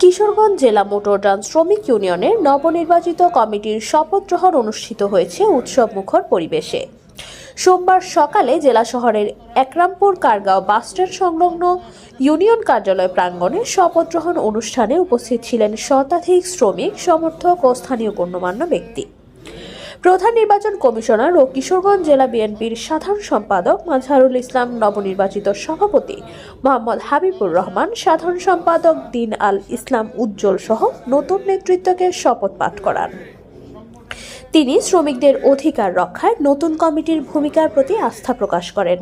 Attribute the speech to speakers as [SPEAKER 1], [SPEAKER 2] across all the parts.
[SPEAKER 1] কিশোরগঞ্জ জেলা মোটরযান শ্রমিক ইউনিয়নের নবনির্বাচিত কমিটির শপথ গ্রহণ অনুষ্ঠিত হয়েছে উৎসব মুখর পরিবেশে। সোমবার সকালে জেলা শহরের একরামপুর কারগাঁও বাসস্ট্যান্ড সংলগ্ন ইউনিয়ন কার্যালয় প্রাঙ্গণে শপথ গ্রহণ অনুষ্ঠানে উপস্থিত ছিলেন শতাধিক শ্রমিক, সমর্থক ও স্থানীয় গণ্যমান্য ব্যক্তি। প্রধান নির্বাচন কমিশনার ও কিশোরগঞ্জ জেলা বিএনপির সাধারণ সম্পাদক মাজহারুল ইসলাম নবনির্বাচিত সভাপতি মোহাম্মদ হাবিবুর রহমান, সাধারণ সম্পাদক দিন আল ইসলাম উজ্জ্বল সহ নতুন নেতৃত্বকে শপথ পাঠ করান। তিনি শ্রমিকদের অধিকার রক্ষায় নতুন কমিটির ভূমিকার প্রতি আস্থা প্রকাশ করেন।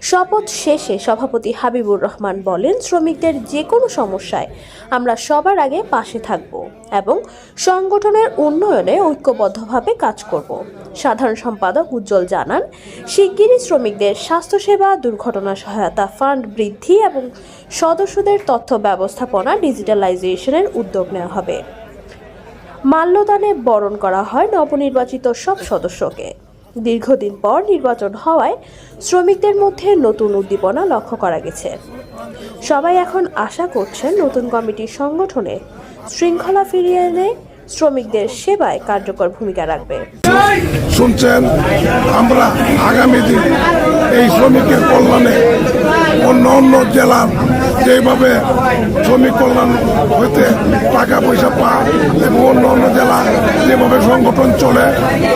[SPEAKER 1] শপথ শেষে সভাপতি হাবিবুর রহমান বলেন, শ্রমিকদের যে কোনো সমস্যায় আমরা সবার আগে পাশে থাকব এবং সংগঠনের উন্নয়নে ঐক্যবদ্ধভাবে কাজ করব। সাধারণ সম্পাদক উজ্জ্বল জানান, শিগগিরই শ্রমিকদের স্বাস্থ্যসেবা, দুর্ঘটনা সহায়তা ফান্ড বৃদ্ধি এবং সদস্যদের তথ্য ব্যবস্থাপনা ডিজিটালাইজেশনের উদ্যোগ নেওয়া হবে। মাল্যদানে বরণ করা হয় নবনির্বাচিত সব সদস্যকে। দীর্ঘদিন পর নির্বাচন হওয়ায় শ্রমিকদের মধ্যে নতুন উদ্দীপনা লক্ষ্য করা গেছে। সবাই এখন আশা করছেন নতুন কমিটির সংগঠনে শৃঙ্খলা ফিরিয়ে এনে শ্রমিকদের সেবায় কার্যকর ভূমিকা রাখবে।
[SPEAKER 2] শুনছেন, আমরা আগামী দিন এই শ্রমিকের কল্যাণে অন্য অন্য জেলার যেভাবে শ্রমিক কল্যাণ হইতে টাকা পয়সা পা এবং অন্য অন্য জেলা যেভাবে সংগঠন চলে,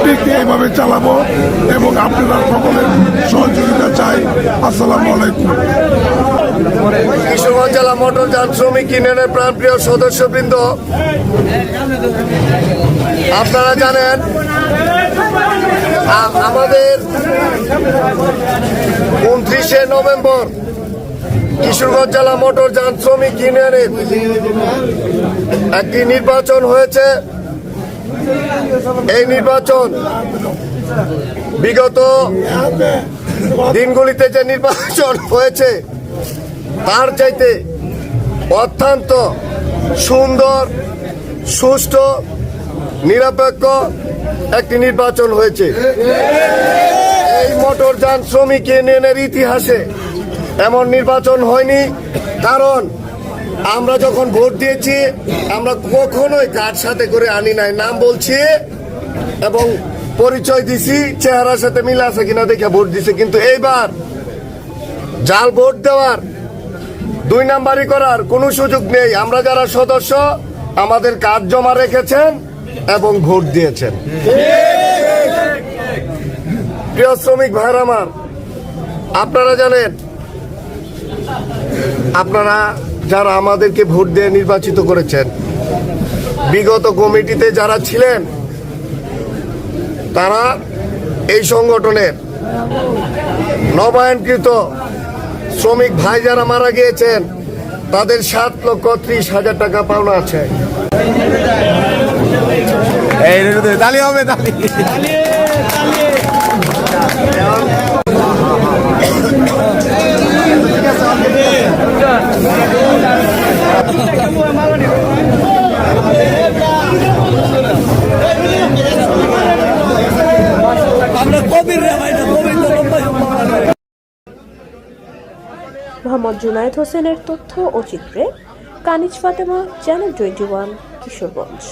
[SPEAKER 2] ঠিক এইভাবে চালাবো এবং আপনারা সকলের সহযোগিতা চাই। আসসালামু আলাইকুম।
[SPEAKER 3] কিশোরগঞ্জ জেলা মোটর যান শ্রমিক ইউনিয়নের প্রাণপ্রিয় সদস্যবৃন্দ, আপনারা জানেন আমাদের উনত্রিশে নভেম্বর কিশোরগঞ্জ জেলা মোটর যান শ্রমিক ইউনিয়নের একটি নির্বাচন হয়েছে। এই নির্বাচন বিগত দিনগুলিতে যে নির্বাচন হয়েছে, তার চাইতে অত্যন্ত সুন্দর, সুষ্ঠু, নিরপেক্ষ একটি নির্বাচন হয়েছে। এই মোটরযান শ্রমিক ইউনিয়নের ইতিহাসে এমন নির্বাচন হয়নি, কারণ আমরা যখন ভোট দিয়েছি, আমরা কখনোই কার সাথে করে আনি নাই, নাম বলছি এবং পরিচয় দিছি, চেহারার সাথে মিল আছে কিনা দেখে ভোট দিছে, কিন্তু এইবার জাল ভোট দেওয়ার, দুই নাম্বারই করার কোনো সুযোগ নেই। আমরা যারা সদস্য, আমাদের কাজ জমা রেখেছেন এবং ভোট দিয়েছেন। প্রিয় শ্রমিক ভাইর আমার, আপনারা জানেন আপনারা যারা আমাদেরকে ভোট দিয়ে নির্বাচিত করেছেন, বিগত কমিটিতে যারা ছিলেন, তারা এই সংগঠনের নবায়নকৃত শ্রমিক ভাই যারা মারা গিয়েছেন, তাদের সাত লক্ষ ত্রিশ হাজার টাকা পাওনা আছে।
[SPEAKER 4] হবে
[SPEAKER 1] মোহাম্মদ জুনায়েদ হোসেনের তথ্য ও চিত্রে Kaniz Fatema channel twenty one Kishoreganj.